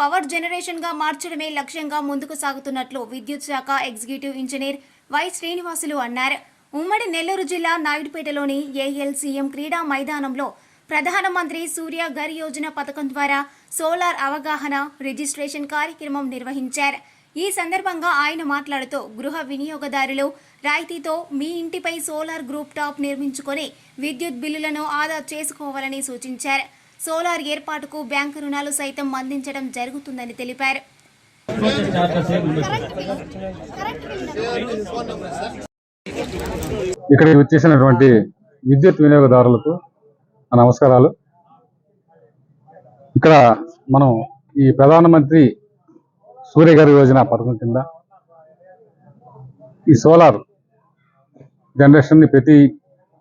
Power జనరేషన్గా మార్చడమే లక్ష్యంగా ముందుకు సాగుతున్నట్లు విద్యుత్ శాఖ ఎగ్జిక్యూటివ్ ఇంజనీర్ వై శ్రీనివాసులు అన్నారు. ఉమ్మడి నెల్లూరు జిల్లా నాయుడుపేటలోని ఏఎల్సీఎం క్రీడా మైదానంలో ప్రధానమంత్రి సూర్య ఘర్ యోజన పథకం ద్వారా సోలార్ అవగాహన రిజిస్ట్రేషన్ కార్యక్రమం నిర్వహించారు. ఈ సందర్భంగా ఆయన మాట్లాడుతూ గృహ వినియోగదారులు రాయితీతో మీ ఇంటిపై సోలార్ గ్రూప్ టాప్ నిర్మించుకొని విద్యుత్ బిల్లులను ఆదా చేసుకోవాలని సూచించారు. సోలార్ ఏర్పాటుకు బ్యాంకు రుణాలు సైతం అందించడం జరుగుతుందని తెలిపారు. ఇక్కడికి వచ్చేసినటువంటి విద్యుత్ వినియోగదారులకు నమస్కారాలు. ఇక్కడ మనం ఈ ప్రధానమంత్రి సూర్యగారి యోజన పథకం కింద ఈ సోలార్ జనరేషన్ని ప్రతి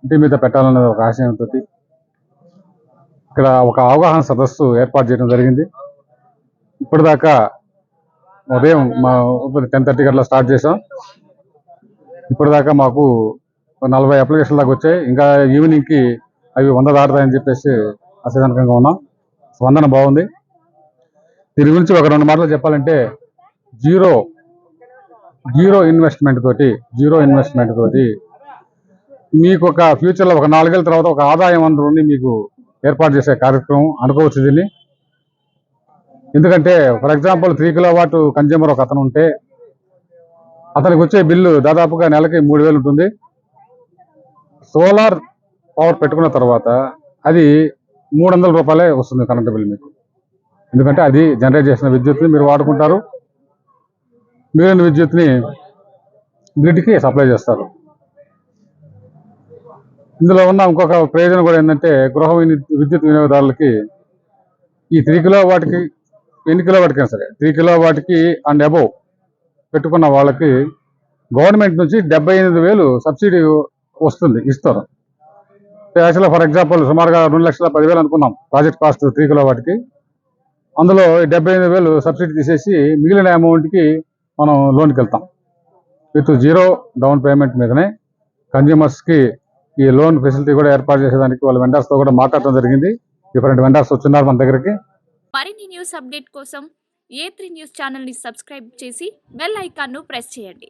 ఇంటి మీద పెట్టాలనేది ఒక ఆశయంతో ఇక్కడ ఒక అవగాహన సదస్సు ఏర్పాటు చేయడం జరిగింది. ఇప్పటిదాకా ఉదయం మా టెన్ థర్టీ గట్లా స్టార్ట్ చేసాం ఇప్పటిదాకా మాకు ఒక నలభై అప్లికేషన్ దాకా వచ్చాయి. ఇంకా ఈవినింగ్కి అవి వంద దాటుతాయని చెప్పేసి అసజనకంగా ఉన్నాం. స్పందన బాగుంది. దీని గురించి ఒక రెండు మాటలు చెప్పాలంటే జీరో జీరో ఇన్వెస్ట్మెంట్ తోటి జీరో ఇన్వెస్ట్మెంట్ తోటి మీకు ఒక ఫ్యూచర్లో ఒక నాలుగేళ్ళ తర్వాత ఒక ఆదాయం వనరుని మీకు ఏర్పాటు చేసే కార్యక్రమం అనుకోవచ్చు దీన్ని. ఎందుకంటే for example three kilo watt consumer ఒక అతను ఉంటే అతనికి వచ్చే బిల్లు దాదాపుగా నెలకి మూడు వేలు ఉంటుంది. సోలార్ పవర్ పెట్టుకున్న తర్వాత అది మూడు వందల రూపాయలే వస్తుంది కరెంట్ బిల్ మీకు. ఎందుకంటే అది జనరేట్ చేసిన విద్యుత్ని మీరు వాడుకుంటారు. మిగిలిన విద్యుత్ని గ్రిడ్కి సప్లై చేస్తారు. ఇందులో ఉన్న ఇంకొక ప్రయోజనం కూడా ఏంటంటే గృహ విని- విద్యుత్ వినియోగదారులకి ఈ త్రీ కిలో వాటికి ఎన్ని కిలో వాటికైనా సరే త్రీ కిలో వాటికి అండ్ అబోవ్ పెట్టుకున్న వాళ్ళకి గవర్నమెంట్ నుంచి డెబ్బై ఎనిమిది వేలు సబ్సిడీ వస్తుంది ఇస్తారు. యాక్చువల్గా ఫర్ ఎగ్జాంపుల్ సుమారుగా రెండు లక్షల పదివేలు అనుకున్నాం ప్రాజెక్ట్ కాస్ట్ త్రీ కిలో వాటికి అందులో డెబ్బై ఎనిమిది వేలు సబ్సిడీ తీసేసి మిగిలిన అమౌంట్కి మనం లోన్కి వెళ్తాం. విత్ జీరో డౌన్ పేమెంట్ మీదనే కన్జ్యూమర్స్కి ఈ లోన్ ఫెసిలిటీ కూడా ఏర్పాటు చేసేదానికి వాళ్ళ vendors తో కూడా మాట్లాడటం జరిగింది. డిఫరెంట్ వెండర్స్ వచ్చినారు మన దగ్గరికి. మరిన్ని న్యూస్ అప్డేట్ కోసం ఏ త్రీ న్యూస్ ఛానల్ని సబ్స్క్రైబ్ చేసి బెల్ ఐకాన్ను ప్రెస్ చేయండి.